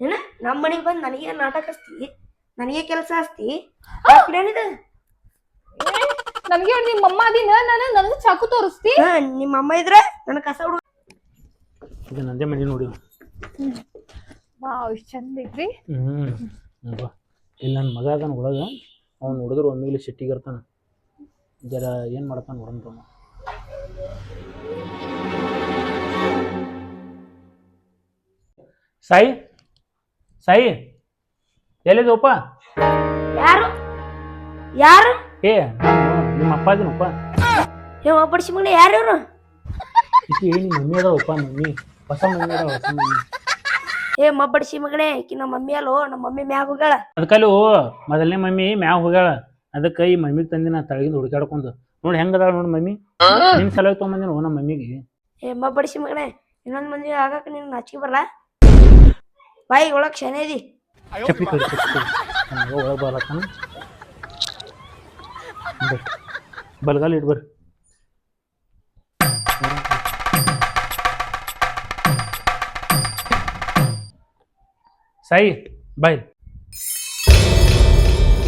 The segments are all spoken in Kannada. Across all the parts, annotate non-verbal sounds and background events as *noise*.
ಏನ? ನಮ್ಮ ಮನೆಗೆ ಬಂದು ನನಗೆ ನಾಟಕ ಅಸ್ತಿ ನನಗೆ ಕೆಲಸ ಅಸ್ತಿ ಏನಿದೆ? ನನ್ಗೆ ನಿಮ್ಮ ಅಮ್ಮ ಅದಿನ ನಾನು ನನಗೆ ಚಾಕು ತೋರಿಸ್ತಿ? ಹಾ ನಿಮ್ಮ ಅಮ್ಮ ಇದ್ರೆ ನನ್ನ ಕಸ ಹುಡು ಇದು ನಂದೇ ಮನೆ ನೋಡಿ. ವಾವ್ ಎಷ್ಟು ಚಂದ ಐತ್ರಿ. ಹ್ಮ್ ಇಲ್ಲಿ ನನ್ನ ಮಗ ಅದನ್ ಒಳಗ. ಅವ್ನು ನೋಡಿದ್ರು ಒಮ್ಮಿಗೆ ಸಿಟ್ಟಿಗೆ ಇರ್ತಾನ ಜರ ಏನು ಮಾಡ್ತಾನ ನೋಡೋಣ ಸಾಯಿ ಸಾಯಿ ಎಲ್ಲಿದಪ್ಪ ಯಾರು? ಯಾರು? ಏ ನಿಮ್ಮ ಅಪ್ಪ ಇದೀನಪ್ಪ. ಹೇಮ ಬಡಿಸಿ ಮಗನೇ ಯಾರು ಇವ್ರು? ಈಕಿ ನಿಮ್ಮ ಮಮ್ಮಿ ಅದಾವಪ್ಪ ಮಮ್ಮಿ? ಹೊಸ ಮಮ್ಮಿ ಅದಾವ ಹೊಸ ಮಮ್ಮಿ. ಏ ಮಬ್ಬಡಿಸಿ ಮಗನೇ ಈಕಿ ನಮ್ಮ ಮಮ್ಮಿ ಅಲ್ಲೋ ನಮ್ಮ ಮಮ್ಮಿ ಮ್ಯಾಗ ಹೋಗ್ಯಾಳ. ಅದಕ್ಕಲ್ಲೂ ಓ ಮೊದಲನೇ ಮಮ್ಮಿ ಮ್ಯಾಗ ಹೋಗ್ಯಾಳ. ಅದಕ್ಕೆ ಈ ಮಮ್ಮಿಗೆ ತಂದಿನ ತಳಗಿಂದ ಹುಡುಕಾಡ್ಕೊಂಡು ನೋಡಿ ಹೆಂಗದ ನೋಡಿ ಮಮ್ಮಿ? ನಿನ್ನ ಸಲುವಾಗಿ ತೊಗೊಂಬಂದಿನ ನಮ್ಮ ಮಮ್ಮಿಗೆ. ಎಮ್ಮ ಬಡಿಸಿ ಮಗನೇ ಇನ್ನೊಂದು ಮಂದಿ ಆಗಾಕ ನೀನು ನಾಚಿಕೆ ಬರಲ್ಲ ಬಾಯಿ ಒಳಗ್ ಶನೇ ಇದಿ ಚಪ್ಪಲಿ ಕಡಿ ಒಳಗೆ ಬಾರತ್ತಾನ ಬಲ್ಗಾಲ್ ಇಟ್ ಸಾಯಿ ಬಾಯ್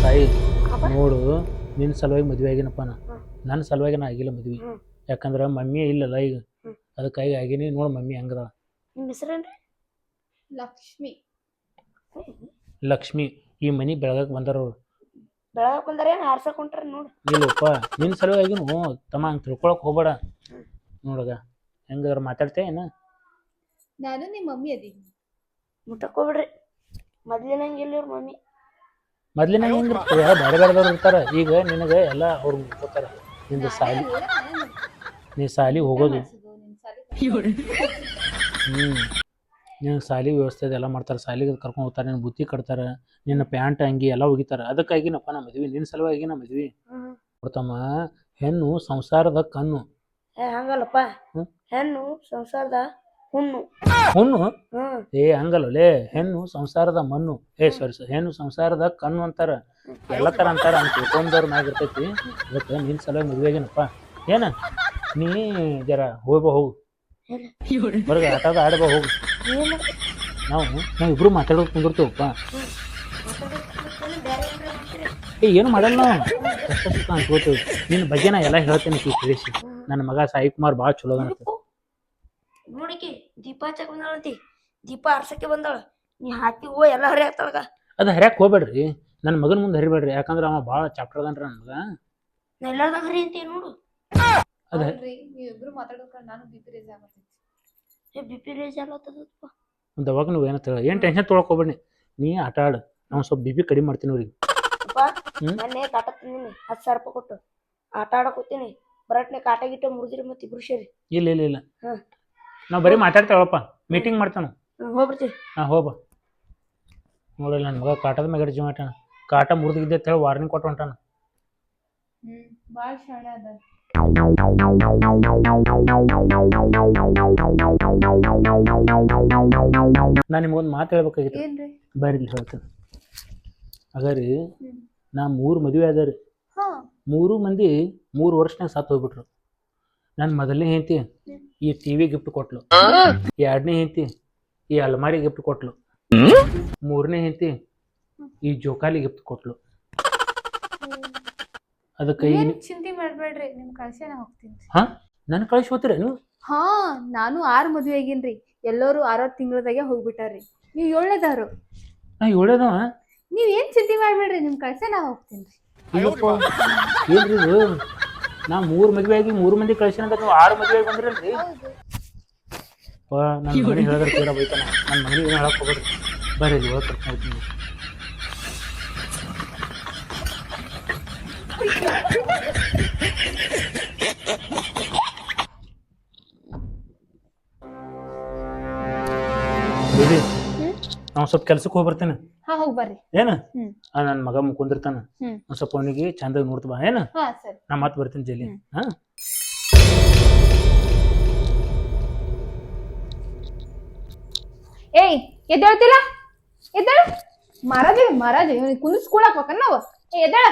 ಸಾಯಿ. ನೋಡು ನಿನ್ನ ಸಲುವಾಗಿ ಮದುವೆ ಆಗಿನಪ್ಪ ನಾ. ನನ್ನ ಸಲುವಾಗಿ ನಾ ಆಗಿಲ್ಲ ಮದ್ವೆ. ಯಾಕಂದ್ರೆ ಮಮ್ಮಿ ಇಲ್ಲಲ್ಲ ಈಗ. ಅದಕ್ಕಾಗಿ ಆಗಿನಿ. ನೋಡು ಮಮ್ಮಿ ಹೆಂಗದ ನಿಮ್ಮ ಹೆಸರೇನ್ರಿ? ಲಕ್ಷ್ಮಿ. ಲಕ್ಷ್ಮಿ. ಈ ಮನೆ ಬೆಳಗಕ್ಕೆ ಬಂದರು ಅವ್ರು. ಬೆಳಗಾಕ್ ಬಂದಾರ ಏನ್ ಹಾರ್ಸಕ್ ಹೊಂಟಾರ ನೋಡು. ಇಲ್ಲಪ್ಪ ನಿನ್ನ ಸಲುವಾಗಿ ಹ್ಞೂ ತಮ್ಮ ಹಂಗೆ ತಿಳ್ಕೊಳಕ್ ಹೋಗ್ಬೇಡ. ನೋಡಗ ಹೆಂಗಾರ ಮಾತಾಡ್ತೇ ಏನ? ನಾನು ನಿಮ್ಮ ಮಮ್ಮಿ ಅದೀನಿ. ಮುಟ್ಟಕ್ ಹೋಗ್ಬಿಡ್ರಿ. ಮೊದ್ಲಿನಂಗೆ ಇಲ್ಲ ಇವ್ರ ಮಮ್ಮಿ. ಮೊದ್ಲಿನ ಹೆಂಗೆ ಬೇರೆ ಬೇರೆದವ್ರು ಇರ್ತಾರ. ಈಗ ನಿನಗೆ ಎಲ್ಲ ಅವ್ರು ಹೋಗ್ತಾರ ನಿಂದು ಸಾಲಿ ನೀ ಸಾಲಿ ಹೋಗೋದು. ಹ್ಞೂ ನಿನಗೆ ಸಾಲಿ ವ್ಯವಸ್ಥೆ ಎಲ್ಲ ಮಾಡ್ತಾರೆ. ಸಾಲಿಗೆ ಕರ್ಕೊಂಡು ಹೋಗ್ತಾರೆ ನಿನ್ನ ಬುತ್ತಿ ಕಟ್ತಾರೆ ನಿನ್ನ ಪ್ಯಾಂಟ್ ಅಂಗಿ ಎಲ್ಲ ಒಗಿತಾರೆ. ಅದಕ್ಕಾಗಿನಪ್ಪ ನಾ ಮದ್ವಿ. ನಿನ್ನ ಸಲುವಾಗಿ ನಾ ಮದ್ವಿ. ಪ್ರಥಮ ಹೆಣ್ಣು ಸಂಸಾರದ ಕಣ್ಣು. ಏ ಹಂಗಲ್ಲಪ್ಪ. ಹೆಣ್ಣು ಸಂಸಾರದ ಹುಣ್ಣು. ಹುಣ್ಣು? ಹ್ಮ್ ಏ ಹಂಗಲ್ಲೇ ಹೆಣ್ಣು ಸಂಸಾರದ ಮಣ್ಣು. ಏ ಸಾರಿ ಸರ್ ಹೆಣ್ಣು ಸಂಸಾರದ ಕಣ್ಣು ಅಂತಾರ. ಎಲ್ಲ ಥರ ಅಂತಾರ ಅಂತ ತಿಳ್ಕೊಂಡವ್ರ ಆಗಿರ್ತೈತಿ ಅದಕ್ಕೆ ನಿನ್ನ ಸಲುವಾಗಿ ಮದುವೆ ಆಗೇನಪ್ಪ ಏನ? ನೀ ಜರ ಹೋಗ್ಬಾ ಹೋಗು. ಬರ್ಗ ಆಟದ ಆಡ್ಬಾ ಹೋಗು. ನಾವು ನಾವು ಇಬ್ರು ಮಾತಾಡೋದು ಕುಂದಿರ್ತೀವಪ್ಪ. ಏ ಏನು ಮಾಡಲ್ಲ ನಾವು? ಕಷ್ಟ ಸುಖ ಅನ್ಕೋತೀವಿ ನಿನ್ನ ಬಗ್ಗೆ ನಾ ಎಲ್ಲ ಹೇಳ್ತೇನೆ ತಿಳಿಸಿ ನನ್ನ ಮಗ ಸಾಯಿ ಕುಮಾರ್ ಭಾಳ ಚಲೋ ಅದ ನೋಡಿಕಿ ದೀಪ ಹಚ್ಚಕ್ ಬಂದಾಳಂತಿ ದೀಪ ಆರ್ಸಕ್ಕೆ ಬಂದಾಳ. ನೀ ಹಾಕಿ ಹೋ ಎಲ್ಲ ಹರಿ ಆಗ್ತಾಳಗ ಅದು ಹರ್ಯಾಕ್ ಹೋಗ್ಬೇಡ್ರಿ. ನನ್ನ ಮಗನ ಮುಂದೆ ಹರಿಬೇಡ್ರಿ. ಯಾಕಂದ್ರೆ ಅವ ಭಾಳ ಚಾಪ್ಟರ್ ಅದನ್ರಿ ನಮ್ಗ ಮಗ. ನಾ ಎಲ್ಲಾರ್ದಾಗ ಹರಿ ಅಂತೀವಿ ನೋಡು. ಅದ ನೀವಿಬ್ರು ಮಾತಾಡೋಕೆ ನಾನು ಬಿಪಿ ರೇಸ್ ಆಗ್ತೈತಿ ಏ ಬಿ ಪಿ ರೇಜ್ ಆಗ್ಲತ್ತದಪ್ಪ ಒಂದು ದವಾಗ ನೀವು ಏನಂತ ಹೇಳ. ಏನು ಟೆನ್ಷನ್ ತೊಗೊಳಕ್ ಹೋಗ್ಬೇಡಿ ನೀ ಆಟ ಆಡು. ನಾವು ಸ್ವಲ್ಪ ಬಿ ಪಿ ಕಡಿಮೆ ಮಾಡ್ತೀನಿ ಅವ್ರಿಗೆ. ಅಪ್ಪ ಹ್ಮ್? ಮೊನ್ನೆ ಕಾಟ ತಂದಿನಿ. ಹತ್ತು ಸಾವಿರ ರೂಪಾಯಿ ಕೊಟ್ಟು. ಆಟ ಆಡಕ್ ಹೋಗ್ತೀನಿ. ಬರಟ್ನೆ ಕಾಟ ಗಿಟ್ಟ ಮುರಿದಿರಿ ಮತ್ತೆ ಇಬ್ರು ಸೇರಿ. ಇಲ್ಲ ಇಲ್ಲ ಇಲ್ಲ. ಹ್ಮ್. ನಾವು ಬರೀ ಮಾತಾಡ್ತೇವಪ್ಪ ಮೀಟಿಂಗ್ ಮಾಡ್ತಾನ ಹ್ಮ್, ಹೋಗ್ಬಿಡ್ತೀವಿ ಹಾಂ ಹೋಗ್ಬಾ ನೋಡಿಲ್ಲ ನನ್ನ ಮಗ ಕಾಟದ ಮ್ಯಾಗ ಜೀವ ಮಾಡ್ತಾನ ಕಾಟ ಮುರಿದಿದ್ದೆ ಅಂತ ಹೇಳಿ ವಾರ್ನಿಂಗ್ ಕೊಟ್ಟು ಹೊಂಟಾನ. ಹ್ಮ್ ಶಾಣೆ ಅದ. ನಾನು ನಿಮ್ಗೊಂದು ಮಾತು ಹೇಳ್ಬೇಕಾಗಿತ್ತು. ಏನ್ರಿ? ಬರ್ರಿ ಇಲ್ಲಿ ಹೇಳ್ತೇನೆ. ಅಗರಿ ನಾ ಮೂರು ಮದುವೆ ಅದ ಹಾ. ಮೂರು ಮಂದಿ ಮೂರು ವರ್ಷನಾಗ ಸತ್ತು ಹೋಗ್ಬಿಟ್ರು. ನನ್ನ ಮೊದಲನೇ ಹೆಂಡತಿ. ಈ ಟಿವಿ ಗಿಫ್ಟ್ ಕೊಟ್ಲು. ಎರಡನೇ ಹೆಂಡತಿ ಈ ಅಲ್ಮಾರಿ ಗಿಫ್ಟ್ ಕೊಟ್ಲು. ಮೂರನೇ ಹೆಂಡತಿ ಈ ಜೋಕಾಲಿ ಗಿಫ್ಟ್ ಕೊಟ್ಲು. ಅದಕ್ಕೆ ಏನ್ ಚಿಂತೆ ಮಾಡ್ಬೇಡ್ರಿ ನಿಮ್ ಕಳ್ಸೆ ನಾ ಹೋಗ್ತೀನಿ. ಹಾ? ನನ್ನ ಕಳಿಸಿ ಹೋಗ್ತೀರ ನೀವು? ಹಾ ನಾನು ಆರು ಮದ್ವೆ ಆಗೇನ್ರಿ. ಎಲ್ಲರೂ ಆರಾರು ತಿಂಗಳದಾಗೆ ಹೋಗ್ಬಿಟ್ಟಾರ್ರಿ. ನೀವು ಏಳನೇದಾರು ನಾ ಏಳೇದವ ನೀವ್ ಏನ್ ಚಿಂತೆ ಮಾಡ್ಬೇಡ್ರಿ ನಿಮ್ ಕಳ್ಸೆ ನಾ ಹೋಗ್ತೀನಿ. ಏನ್ರಿ ಇದು? ನಾ ಮೂರು ಮದುವೆ ಆಗಿ ಮೂರು ಮಂದಿ ಕಳ್ಸಿನ ನೀವು ಆರು ಮದುವೆ ಆಗಿ ಬಂದ್ರಲ್ರಿ? ನನ್ನ ಮನೆ ಹೇಳಿದ್ರೆ ತೀರಾ ಬೈತಾನ. ನನ್ನ ಮನೆಗೆ ಏನು ಹೇಳಕ್ ಹೋಗ್ಬೇಡ್ರಿ ಬರ್ರಿ ಇಲ್ಲಿ ಹೋಗಿ ಕರ್ಕೊಂಡು ಹೋಗ್ತೀನಿ ನಾವು. ಸ್ವಲ್ಪ ಕೆಲ್ಸಕ್ಕೆ ಹೋಗಿ ಬರ್ತೇನೆ. ಹೋಗ್ ಬರ್ರಿ. ಏನ? ಹ್ಮ್. ನನ್ನ ಮಗ ಮುಕುಂದಿರ್ತಾನ ಹ್ಮ್. ಒಂದ್ ಸ್ವಲ್ಪ ಅವನಿಗೆ ಚಂದ ನೋಡ್ತು ಬಾ ಏನ? ಹಾ ಸರಿ. ನಾ ಮತ್ತೆ ಬರ್ತೀನಿ ಜಲ್ಲಿ ಹ? ಏಯ್ ಎದ್ದೇಳ್ತಿಲ್ಲ ಎದ್ದೇಳ? ಮಹಾರಾಜ ಮಹಾರಾಜ ಕುಂದಿಸ್ಕೊಳಕ್ ಕೂಡಾಕ್ಬೇಕನ್ ನಾವು? ಏ ಎದ್ದೇಳ.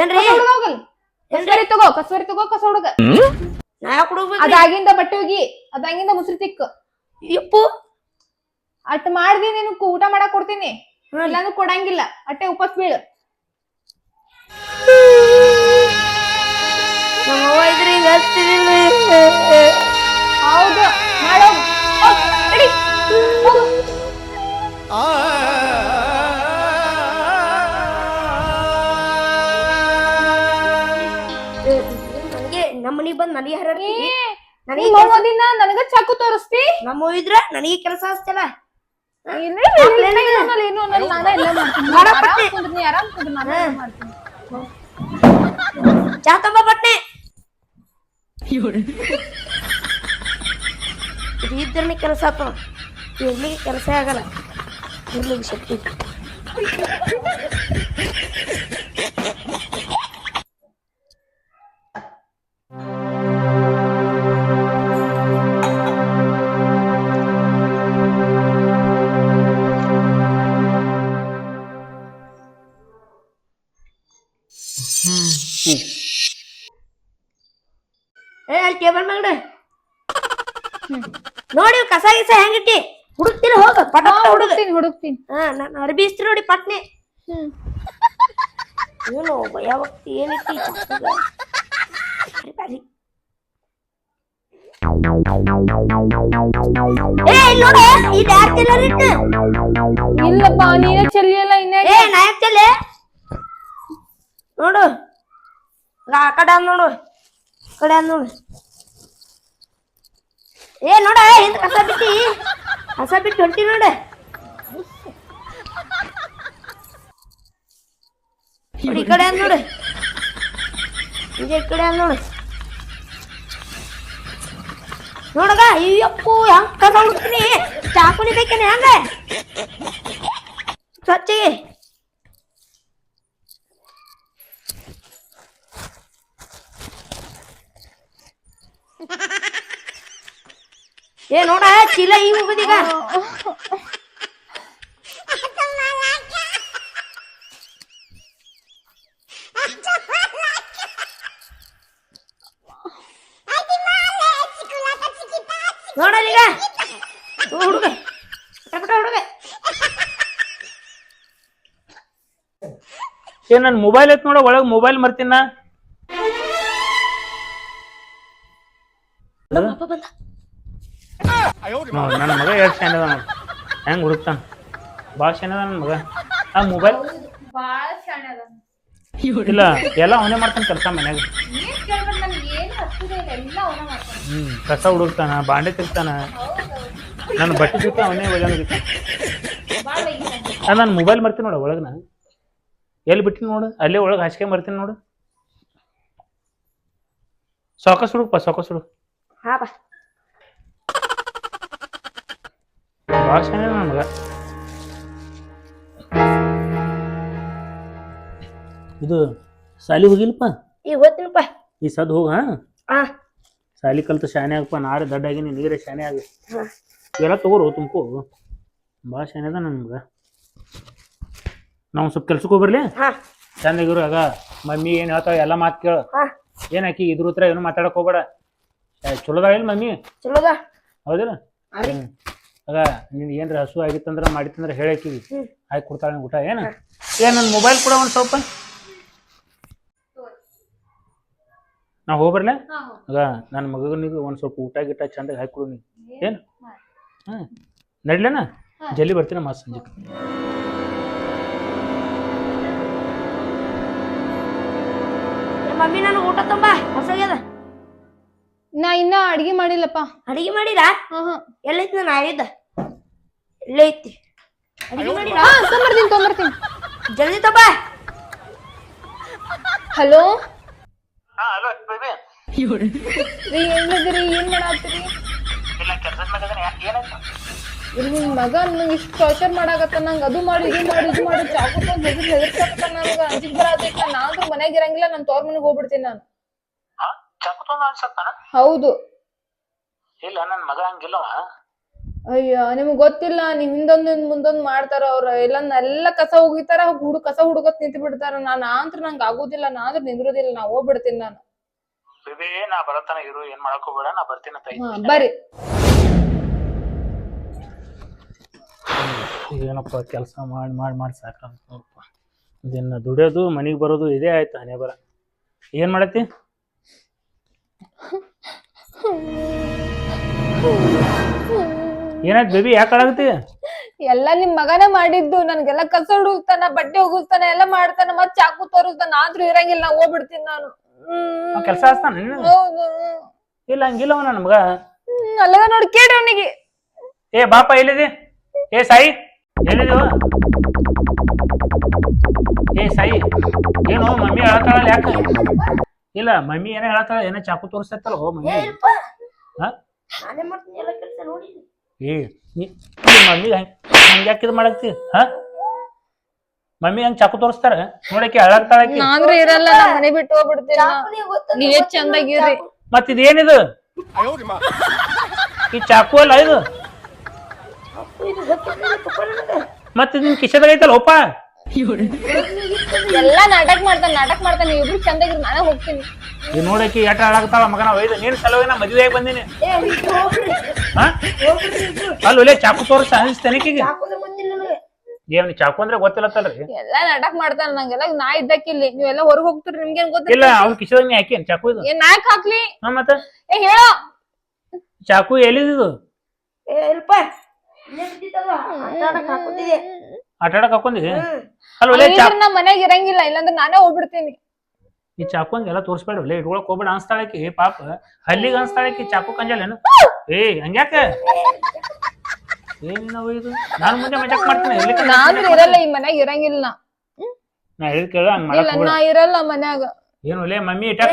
ಏನ್ರಿ? ಹೋಗಲ್. ಕಸವರಿ ತಗೋ ಕಸವರಿ ತಗೋ ಕಸ ಹುಡುಗ ನಾ ಯಾಕೆ ಹುಡುಗ್ಬೇಕು ಅದಾಗಿಂದ ಬಟ್ಟೆ ಹೋಗಿ ಅದಾಗಿಂದ ಮುಸ್ರಿ ತಿಕ್ಕು. ಯಪ್ಪು ಅಟ್ ಮಾಡ್ದಿ ನೀನು ಊಟ ಮಾಡಕ್ ಕೊಡ್ತೀನಿ. ಇಲ್ಲಾಂದ್ರೆ ಕೊಡಂಗಿಲ್ಲ. ಅಟ್ಟೆ ಉಪಸ್ ಬೀಳು. ಹೌದು. ಮಾಡೋ. ನನಗೆ ನಮ್ಮ ಮನಿಗ್ ಬಂದ್ ನನಗೆ ಹರಡಿ ನನಗೆ ನನಗ ಚಾಕು ತೋರಿಸ್ತಿ. ನಮ್ಮ ಇದ್ರ ನನಗೆ ಕೆಲಸ ಹಚ್ತಲ್ಲ ಚಾ ತಂಬ ಬಟ್ನೆ ಇದು ಇದ್ರನೇ ಕೆಲಸ ಆತ. ಇರ್ಲಿಕ್ಕೆ ಕೆಲಸ ಆಗಲ್ಲ. ಇರ್ಲಿಕ್ಕೆ ಶಕ್ತಿ ಏ ಅಲ್ಲಿ ಟೇಬಲ್ ನೋಡಿ ಕಸ ಗಿಸ ಹೆಂಗಿಟ್ಟಿ. ಹುಡುಕ್ತೀರಿ ಹೋಗ ಪಟ ಹುಡುಗ. ಹುಡುಕ್ತೀನಿ ಹುಡುಕ್ತೀನಿ. ಹಾ ನಾನು ಅರ್ಬಿ ಇಸ್ತ್ರಿ ನೋಡಿ ಪಟ್ನೆ. ಹ್ಮ್. ಏನು ಯಾವತ್ತು ಏನಿಟ್ಟಿ ಏ ಇಲ್ಲಿ ನೋಡ ಇದು ಯಾರ್ ತಿನ್ನೋರ್ ಇಟ್ಟ ಇಲ್ಲಪ್ಪ ನೀನೇ ಚೆಲ್ಲಿಯಲ್ಲ ಇನ್ನೇ ಏ ನಾಯಕ್ ಚೆಲ್ಲೆ? ನೋಡು. ಆ ಕಡೆ ಅಂದ್ ನೋಡು. ಕಡೆ ನೋಡಿ. ಏ, ನೋಡ ಹಿಂದ ಕಸ ಬಿಟ್ಟಿ. ಕಸ ಬಿಟ್ಟು ಹೊಂಟಿ ನೋಡ. ಈ ಕಡೆ ನೋಡ. ಈ ಕಡೆ ನೋಡು. ನೋಡಗ, ಅಯ್ಯಪ್ಪು ಹೆಂಗ್ ಕಸ ಹುಡ್ತೀನಿ ಚಾಕುನಿ ಬೇಕೇನೆ, ಹಂಗ. ಸ್ವಚ್ಛಗೆ. ಏ ನೋಡ ಚೀಲ ಈ ಹೋಗುದೀಗ ನೋಡೀಗ ಹುಡುಗ. ಹುಡುಗ. ಏ ನನ್ ಮೊಬೈಲ್ ಐತ್ ನೋಡ ಒಳಗೆ ಮೊಬೈಲ್ ಮರ್ತೀನ. ನನ್ನ ಮಗ ಎರಡು ಶಾನೆ ಅದ ನೋಡ್. ಹೆಂಗ್ ಹುಡುಕ್ತಾನ? ಭಾಳ ಶಾನೆ ಅದ ನನ್ನ ಮಗ. ಆ ಮೊಬೈಲ್ ಬಾಳ ಶಾಣೆ ಅದ ಇಲ್ಲ ಎಲ್ಲ ಅವನೇ ಮಾಡ್ತಾನೆ ಕೆಲಸ ಮನ್ಯಾಗ. ಏನ್ ಕೇಳ್ಬೇಡ ನನ್ಗೆ ಏನು ಹತ್ತದೇ ಇಲ್ಲ ಎಲ್ಲ ಅವನ ಮಾಡ್ತಾನೆ. ಹ್ಮ್ ಕಸ ಹುಡುಕ್ತಾನ ಬಾಂಡೆ ತಿರ್ತಾನ ನನ್ನ ಬಟ್ಟೆ ಜೊತೆ ಅವನೇ ಒಳ್ಳೆ ಬಾಳ ಬೈತಾನೆ. ನನ್ನ ಮೊಬೈಲ್ ಮರ್ತೀನಿ ನೋಡ ಒಳಗೆ ನಾನು. ಎಲ್ಲಿ ಬಿಟ್ಟಿನಿ ನೋಡು? ಅಲ್ಲೇ ಒಳಗೆ ಹಾಸಿಗೆ ಮರ್ತೀನಿ ನೋಡು. ಸಾಕಸ್ ಹುಡುಕ್ಪ ಸಾಕಸ್ ಹುಡುಕ್. ಹಾ ಬಾ ಭಾಳ ನಮ್ಗೆ ಇದು ಸಾಲಿ ಹೋಗಿಲ್ಲಪ್ಪ? ಈಗ ಗೊತ್ತಿಲ್ಲಪ್ಪ. ಈ ಸದ್ ಹೋಗ ಹಾ? ಹಾ ಸಾಲಿ ಕಲ್ತ ಶಾನೆ ಆಗಪ್ಪ ನಾರೆ ದಡ್ಡಾಗಿ ನೀರೇ ಶಾನೆ ಆಗ. ಹಾ. ಇವೆಲ್ಲ ತಗೋರು ತುಮಕು. ಭಾಳ ಶಾನೆ ಅದ ನಮ್ಗೆ ಮಗ ನಾವು ಸ್ವಲ್ಪ ಕೆಲ್ಸಕ್ಕೆ ಹೋಗ್ಬರ್ಲಿ? ಹಾ. ಚಂದಾಗಿರು ಆಗ ಮಮ್ಮಿ ಏನು ಹೇಳ್ತಾವ ಎಲ್ಲ ಮಾತು ಕೇಳು. ಹಾ. ಏನ್ ಆಕಿ ಇದ್ರ ಹತ್ರ ಏನು ಮಾತಾಡಕ್ ಹೋಗ್ಬೇಡ. ಏ, ಚಲೋದ ಇಲ್ಲ ಮಮ್ಮಿ? ಚಲೋದ. ಹೌದಿಲ್ಲ? ಅರಿ. ಆಗ ನಿನ್ ಏನ್ರ ಹಸು ಆಗಿತ್ತಂದ್ರ ಮಾಡಿತ್ತಂದ್ರ ಹೇಳಕ್ಕಿವಿ. ಹಾಕಿ ಕೊಡ್ತಾಳೆ ಊಟ ಏನ? ಏನ್ ನನ್ನ ಮೊಬೈಲ್ ಕೂಡ ಒಂದ್ ಸ್ವಲ್ಪ. ನಾ ಹೋಗ್ಬರ್ಲೆ? ಅದ ನನ್ನ ಮಗನಿಗೆ ಒಂದ್ ಸ್ವಲ್ಪ ಊಟ ಗಿಟ್ಟ ಚಂದ ಹಾಕಿ ಕೊಡು ನೀ ಏನ್? ಹ್ಮ್ ನಡ್ಲೇನ? ಜಲ್ಲಿ ಜಲ್ದಿ ಬರ್ತೀನಿ ಮಾ ಸಂಜೆ. ಮಮ್ಮಿ ನನಗೆ ಊಟ ತುಂಬಾ. ಹೊಸಗ್ಯದ ನಾ ಇನ್ನ ಅಡಿಗೆ ಮಾಡಿಲ್ಲಪ್ಪ. ಅಡಿಗೆ ಮಾಡಿರಾ? ಹಾ ಹಾ ಎಲ್ಲೈತಿ ನಾನು ಆಯ್ದ ಇಲ್ಲೇ ಐತಿ ಹಾ ತೊಂಬರ್ತೀನಿ ತೊಂಬರ್ತೀನಿ. ಜಲ್ದಿ ತಪ್ಪ ಹಲೋ? ರೀ ಏನಿದ್ರಿ ಏನ್ ಮಾಡಾತ್ರಿ ಇಲ್ಲಿ ನಿನ್ ಮಗ ನಂಗೆ ಇಷ್ಟು ಟಾರ್ಚರ್ ಮಾಡಾಕತ್ತ. ನಂಗೆ ಅದು ಮಾಡಿ ಇದು ಮಾಡಿ ಇದು ಮಾಡಿ. ಚಾಕು ತಂದು ಹೆದರ್ ಹೆದರ್ಸಾಕತ್ತ ನನಗೆ ಅಂಜಿಕ್ ಬರತೈತ ನಾನ್ರು ಮನ್ಯಾಗ ಇರಂಗಿಲ್ಲ. ನಾನು ತೋರ್ ಮನೆಗೆ ಹೋಗ್ಬಿಡ್ತೀನಿ ನಾನು. ಹೌದು. ಇಲ್ಲ ನನ್ನ ಮಗ ಹಂಗಿಲ್ಲವ. ಅಯ್ಯ ನಿಮ್ಗ್ ಗೊತ್ತಿಲ್ಲ ನೀವ್ ಹಿಂದೊಂದ್ ಮುಂದೊಂದು ಮುಂದೊಂದ್ ಮಾಡ್ತಾರ ಅವ್ರ. ಎಲ್ಲ ಎಲ್ಲ ಕಸ ಹೋಗಿತಾರ ಹುಡು ಕಸ ಹುಡುಗತ್ ನಿಂತ್ ಬಿಡ್ತಾರ. ನಾನ್ ಅಂತ್ರ ನಂಗ್ ಆಗುದಿಲ್ಲ ನಾ ಅಂದ್ರ ನಿಂದ್ರೋದಿಲ್ಲ ನಾ ಹೋಗ್ಬಿಡ್ತೀನಿ ನಾನು. ಬೇಬಿ ನಾ ಬರತನ ಇರು ಏನ್ ಮಾಡಕ್ ಹೋಗ್ಬೇಡ ನಾ ಬರ್ತೀನಿ ಅಂತ ಹಾ ಬರ್ರಿ. ಏನಪ್ಪ ಕೆಲಸ ಮಾಡಿ ಮಾಡಿ ಮಾಡಿ ಸಾಕಪ್ಪ ಇದನ್ನ ದುಡಿಯೋದು ಮನೆಗೆ ಬರೋದು ಇದೇ ಆಯ್ತು ಹಣೆ ಬರ. ಏನ್ ಮಾಡತ್ತಿ? *laughs* ಏನಾಯ್ತು ಬೇಬಿ ಯಾಕೆ ಅಳಾಗತ್ತಿ ಎಲ್ಲ ನಿಮ್ ಮಗನೇ ಮಾಡಿದ್ದು. ನನ್ಗೆಲ್ಲ ಕಸ ಹುಡುಕ್ತಾನ ಬಟ್ಟೆ ಹೋಗಿಸ್ತಾನ ಎಲ್ಲ ಮಾಡ್ತಾನೆ ಮತ್ ಚಾಕು ತೋರಿಸ್ತಾನ. ಆದ್ರೂ ಇರಂಗಿಲ್ಲ ನಾ ಹೋಗ್ಬಿಡ್ತೀನಿ ನಾನು. ಹ್ಮ್. ಕೆಲಸ ಹಚ್ತಾನ? ಹೌದು. ಇಲ್ಲ ಹಂಗಿಲ್ಲ ಅವ ನನ್ನ ಮಗ. ಹ್ಮ್, ಅಲ್ಲದ ನೋಡಿ ಕೇಳಿ ಅವನಿಗೆ. ಏ ಬಾಪ ಎಲ್ಲಿದೆ? ಏ ಸಾಯಿ ಎಲ್ಲಿದೆ ಏ ಸಾಯಿ ಏನು ಮಮ್ಮಿ ಹೇಳತ್ತಾಳಲ್ಲ ಯಾಕೆ? ಇಲ್ಲ ಮಮ್ಮಿ ಏನೋ ಹೇಳತ್ತಾಳ ಏನೋ ಚಾಕು ತೋರಿಸ್ತೈತಲ್ಲ ಹೋ ಮಮ್ಮಿ. ಹಾ? ನಾನೇ ಮಾಡ್ತೀನಿ ಎಲ್ಲ ಕೆಲಸ ನೋಡಿ. ಏ ನೀ ಮಮ್ಮಿ ಹಂಗೆ ಯಾಕೆ ಇದು ಮಾಡಕ್ತಿ ಹಾ? ಮಮ್ಮಿ ಹಂಗ್ ಚಾಕು ತೋರಿಸ್ತಾರ? ನೋಡಕ್ಕೆ ನಾಂದ್ರೆ ಇರಲ್ಲ ನಾ ಮನೆ ಬಿಟ್ಟು ಹೋಗ್ಬಿಡ್ತೀನಿ. ನೀವ್. ಮತ್ ಇದೇನಿದು ಈ ಚಾಕು ಅಲ್ಲ ಇದು. ಚಾಕು ಇದು ಗೊತ್ತಿಲ್ಲ ತುಪ್ಪ ನನಗೆ. ಮತ್ ನಿನ್ ಕಿಶದಾಗ ಐತಲ್ಲ ಒಪ್ಪ? ಎಲ್ಲಾ ನಾಟಕ ಮಾಡ್ತಾನೆ ನಾಟಕ ಮಾಡ್ತಾನೆ ಇಬ್ರು ಚಂದಾಗಿರಿ ನಾನೇ ಹೋಗ್ತೀನಿ. ನೀ ನೋಡಕ್ಕೆ ಎಟ ಹಾಳಾಗ್ತಾಳ ಮಗನ ಒಯ್ದು ನೀನ್ ಸಲುವಾಗಿ ನಾ ಮದುವೆ ಆಗಿ ಬಂದೀನಿ. ಹಾ. ಅಲ್ಲಿ ಒಳ್ಳೆ ಚಾಕು ತೋರಿಸ ಅನಿಸ್ತೇನಿಕಿಗೆ. ಏನ್ ಚಾಕು ಅಂದ್ರೆ ಗೊತ್ತಿಲ್ಲತ್ತಲ್ರಿ? ಎಲ್ಲಾ ನಾಟಕ ಮಾಡ್ತಾನ ನಂಗೆಲ್ಲ ನಾ ಇದ್ದಕ್ಕಿಲ್ಲಿ. ನೀವೆಲ್ಲ ಹೊರಗ್ ಹೋಗ್ತೀರಿ ನಿಮ್ಗೇನ್ ಇಲ್ಲ ಗೊತ್ತಿಲ್ಲ? ಅವ್ನ ಕಿಶದಾಗ ನೀ ಹಾಕಿ ಚಾಕು ಇದು? ಏನ್ ನಾಯಕ್ ಹಾಕ್ಲಿ. ಹಾ ಮತ್ತ? ಏ ಹೇಳೋ. ಚಾಕು ಎಲ್ಲಿದು ಏ, ಇಲ್ಪ. ಇಲ್ಲೇ ಬಿದ್ದಿತ್ತಲ್ಲ, ಆಟ ಆಡಕ್ ಹಾಕ್ಕೊತಿದ್ದೆ. ಆಟ ಆಡಕ್ ಹಾಕೊಂಡಿ ಹ್ಮ್. ಅಲ್ಲಿ ಒಳ್ಳೆ ಚಾ ನಾ ಮನ್ಯಾಗ ಇರಂಗಿಲ್ಲ ಇಲ್ಲಾಂದ್ರೆ ನಾನೇ ಹೋಗ್ಬಿಡ್ತೀನಿ. ಈ ಚಾಕು ಹಂಗೆಲ್ಲ ತೋರಿಸ್ಬೇಡ ಒಳ್ಳೆ ಇಟ್ಕೊಳಕ್ ಹೋಗ್ಬೇಡ ಅನ್ಸ್ತಾಳಕಿ ಪಾಪ. ಹಲ್ಲಿಗೆ ಅನ್ಸ್ತಾಳಕಿ ಚಾಕು ಕಂಜಲೇನು ಏ ಹಂಗ್ಯಾಕ? ಏನಿನವ ಇದು? ನಾನು ಮುಂದೆ ಮಜಾಕ್ ಮಾಡ್ತೀನಿ ಇರ್ಲಿಕ್ಕೆ ಇರಲ್ಲ ಈ ಮನ್ಯಾಗ ಇರಂಗಿಲ್ಲ. ನಾ. ನಾ ಹೇಳಿದ್ ಕೇಳ ಹಂಗ್ ಮಾಡಕ್ ಇಲ್ಲ ಹೋಗ್ಬೇಡ. ನಾ ಇರಲ್ಲ ಮನ್ಯಾಗ. ಏನು ಒಳ್ಳೆ ಮಮ್ಮಿ ಇಟ್ಟಾಕ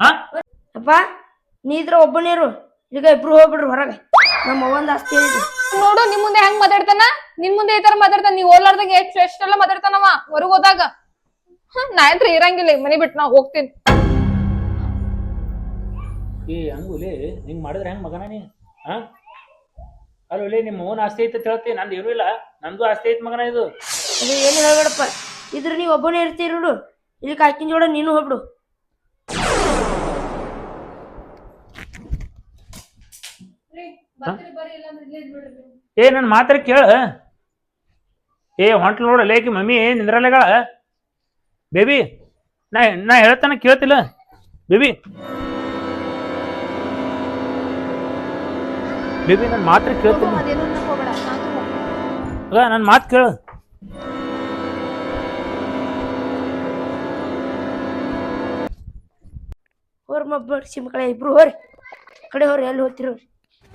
ಹಾ? ಅಪ್ಪ ನೀ ಇದ್ರ ಒಬ್ಬನೇ ಇರು. ಈಗ ಇಬ್ರು ಹೋಗ್ಬಿಡ್ರಿ ಹೊರಗೆ. ನಮ್ಮ ಅವ್ವಂದ ಆಸ್ತಿ ಐತಿ ನೋಡು ನಿಮ್ ಮುಂದೆ ಹೆಂಗ್ ಮಾತಾಡ್ತಾನ? ನಿನ್ ಮುಂದೆ ಈ ತರ ಮಾತಾಡ್ತಾನ? ನೀವ್ ಓಲಾರ್ದಾಗ ಎಷ್ಟು ಎಷ್ಟೆಲ್ಲ ಮಾತಾಡ್ತಾನವ? ಹೊರಗ್ ಹೋದಾಗ. ನಾ ಇರಂಗಿಲ್ಲ ಈ ಮನೆ ಬಿಟ್ಟು ನಾ ಹೋಗ್ತೀನಿ. ಏ ಹಂಗುಲೆ ಹಿಂಗ್ ಮಾಡಿದ್ರೆ ಹೆಂಗ್ ಮಗನ ನೀ ಹಾ? ಅಲ್ಲ ನಿಮ್ಮ ಓನ್ ಆಸ್ತಿ ಐತೆ ಅಂತ ಹೇಳ್ತಿ ನಂದು ಏನೂ ಇಲ್ಲ. ನಂದು ಆಸ್ತಿ ಐತೆ ಮಗನ ಇದು. ಅದು ಏನು ಹೇಳ್ಬೇಡಪ್ಪ. ಇದ್ರ ನೀ ಒಬ್ಬನೇ ಇರ್ತೀರಿ ನೋಡು ಇಲ್ಲಿ ಕಾಕಿನ ಜೋಡ ನೀನು ಹೋಗ್ಬಿಡು. ಏ ನನ್ನ ಮಾತ್ರ ಕೇಳ. ಏ ಹೊಂಟ್ಲು ನೋಡ ಲೇಕಿ ಮಮ್ಮಿ ನಿಂದ್ರಲೆಗಳ. ಬೇಬಿ ನಾ ನಾ ಹೇಳ್ತಾನ ಕೇಳ್ತಿಲ್ಲ. ಬೇಬಿ. ಬೇಬಿ ನನ್ನ ಮಾತ್ರ ಕೇಳ್ತೀನಿ ಅದ ನನ್ನ ಮಾತು ಕೇಳು. ಹೋರ್ ಮಬ್ಬಡಿಸಿ ಮಕ್ಕಳ ಇಬ್ರು ಹೋರಿ. ಕಡೆ ಹೋರಿ ಎಲ್ಲಿ ಹೋಗ್ತಿರೋರಿ